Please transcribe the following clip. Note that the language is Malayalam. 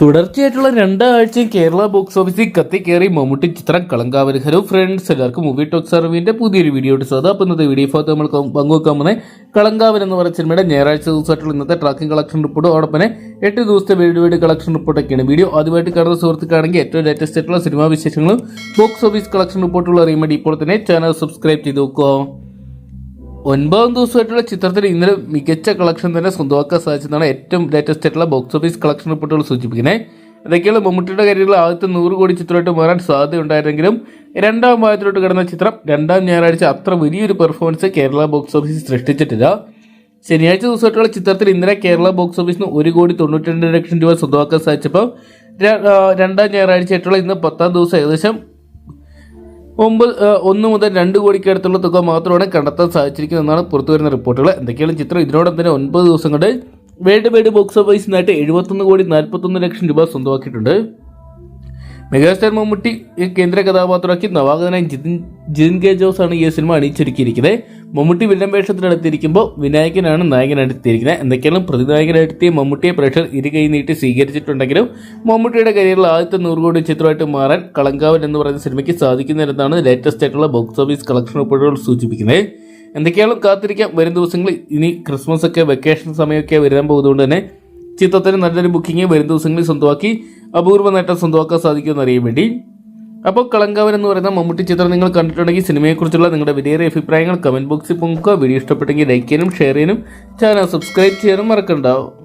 തുടർച്ചയായിട്ടുള്ള രണ്ടാഴ്ചയും കേരള ബോക്സ് ഓഫീസിൽ കത്തിക്കേറി മമ്മൂട്ടി ചിത്രം കളങ്കാവൽ. ഹലോ ഫ്രണ്ട്സ് എല്ലാവർക്കും മൂവി ടോക്സ് സർവീന്റെ പുതിയൊരു വീഡിയോ സ്വാഗതം. അപ്പം ഇന്നത്തെ വീഡിയോ ഭാഗത്ത് നമ്മൾ പങ്കുവെക്കാൻ പോകുന്നത് കളങ്കാവൻ എന്ന് പറയുന്ന സിനിമയുടെ ഞായറാഴ്ച ദിവസമായിട്ടുള്ള ഇന്നത്തെ ട്രാക്കിംഗ് കളക്ഷൻ റിപ്പോർട്ട്. തന്നെ എട്ട് ദിവസത്തെ വീഡിയോ വീഡിയോ കളക്ഷൻ റിപ്പോർട്ടൊക്കെയാണ് വീഡിയോ. ആദ്യമായിട്ട് കാണുന്ന സുഹൃത്തുക്കാണെങ്കിൽ ഏറ്റവും ലേറ്റസ്റ്റ് ആയിട്ടുള്ള സിനിമാ വിശേഷങ്ങളും ബോക്സ് ഓഫീസ് കളക്ഷൻ റിപ്പോർട്ടുള്ള അറിയുമ്പോൾ ഇപ്പോൾ തന്നെ. ചാനൽ സബ്സ്ക്രൈബ് ചെയ്ത് നോക്കുക ഒൻപതാം ദിവസമായിട്ടുള്ള ചിത്രത്തിൽ ഇന്നലെ മികച്ച കളക്ഷൻ തന്നെ സ്വന്തമാക്കാൻ സാധിച്ചതാണ് ഏറ്റവും ലേറ്റസ്റ്റ് ആയിട്ടുള്ള ബോക്സ് ഓഫീസ് കളക്ഷൻ റിപ്പോർട്ടുകൾ സൂചിപ്പിക്കുന്നത്. ഇതൊക്കെയുള്ള മമ്മൂട്ടിയുടെ കരിയറിൽ ആദ്യത്തെ നൂറ് കോടി ചിത്രമായിട്ട് മാറാൻ സാധ്യതയുണ്ടായിരുന്നെങ്കിലും രണ്ടാം ഭാഗത്തിലോട്ട് കിടന്ന ചിത്രം രണ്ടാം ഞായറാഴ്ച അത്ര വലിയൊരു പെർഫോമൻസ് കേരള ബോക്സ് ഓഫീസിൽ സൃഷ്ടിച്ചിട്ടില്ല. ശനിയാഴ്ച ദിവസമായിട്ടുള്ള ചിത്രത്തിൽ ഇന്നലെ കേരള ബോക്സ് ഓഫീസിന് ഒരു കോടി തൊണ്ണൂറ്റി രണ്ട് ലക്ഷം രൂപ സ്വന്തമാക്കാൻ സാധിച്ചപ്പോൾ രണ്ടാം ഞായറാഴ്ചയായിട്ടുള്ള ഇന്ന് പത്താം ദിവസം ഏകദേശം ഒമ്പത് ഒന്ന് മുതൽ രണ്ട് കോടിക്ക് അടുത്തുള്ള തുക മാത്രമാണ് കണ്ടെത്താൻ സാധിച്ചിരിക്കുന്നതെന്നാണ് പുറത്തുവരുന്ന റിപ്പോർട്ടുകൾ. എന്തൊക്കെയാണ് ചിത്രം? ഇതിനോടൊപ്പം തന്നെ ഒൻപത് ദിവസം കൊണ്ട് വേൾഡ് വൈഡ് ബോക്സ് ഓഫീസിനായിട്ട് എഴുപത്തൊന്ന് കോടി നാൽപ്പത്തൊന്ന് ലക്ഷം രൂപ സ്വന്തമാക്കിയിട്ടുണ്ട്. മെഗാസ്റ്റാർ മമ്മൂട്ടി കേന്ദ്ര കഥാപാത്രമാക്കി നവാഗതനായ ജിതിൻ ജിതിൻ കെ ജോസ് ആണ് ഈ സിനിമ അണിയിച്ചൊരുക്കിയിരിക്കുന്നത്. മമ്മൂട്ടി വില്ലൻ വേഷത്തിലെടുത്തിരിക്കുമ്പോൾ വിനായകനാണ് നായകനെടുത്തിരിക്കുന്നത്. എന്തൊക്കെയാണ് പ്രതിനായകനെടുത്തിയ മമ്മൂട്ടിയെ പ്രേക്ഷകർ ഇരു കൈ നീട്ടി സ്വീകരിച്ചിട്ടുണ്ടെങ്കിലും മമ്മൂട്ടിയുടെ കരിയറിൽ ആദ്യത്തെ നൂറുകോടി ചിത്രമായിട്ട് മാറാൻ കളങ്കാവൻ എന്ന് പറയുന്ന സിനിമയ്ക്ക് സാധിക്കുന്നില്ലെന്നാണ് ലേറ്റസ്റ്റ് ആയിട്ടുള്ള ബോക്സ് ഓഫീസ് കളക്ഷൻ റിപ്പോർട്ടുകൾ സൂചിപ്പിക്കുന്നത്. എന്തൊക്കെയാണ് കാത്തിരിക്കാം. വരും ദിവസങ്ങളിൽ ഇനി ക്രിസ്മസ് ഒക്കെ വെക്കേഷൻ സമയമൊക്കെ വരാൻ പോകുന്നതുകൊണ്ട് തന്നെ ചിത്രത്തിന് നല്ലൊരു ബുക്കിംഗ് വരും ദിവസങ്ങളിൽ സ്വന്തമാക്കി അപൂർവ നേട്ടം സ്വന്തമാക്കാൻ സാധിക്കുമെന്ന് അറിയാൻ വേണ്ടി. അപ്പോൾ കളങ്കാവൻ എന്ന് പറയുന്ന മമ്മൂട്ടി ചിത്രം നിങ്ങൾ കണ്ടിട്ടുണ്ടെങ്കിൽ സിനിമയെക്കുറിച്ചുള്ള നിങ്ങളുടെ വിലയേറിയ അഭിപ്രായങ്ങൾ കമന്റ് ബോക്സിൽ പൊങ്ങുക. വീഡിയോ ഇഷ്ടപ്പെട്ടെങ്കിൽ ലൈക്ക് ചെയ്യാനും ഷെയർ ചെയ്യാനും ചാനൽ സബ്സ്ക്രൈബ് ചെയ്യാനും മറക്കണ്ടാവും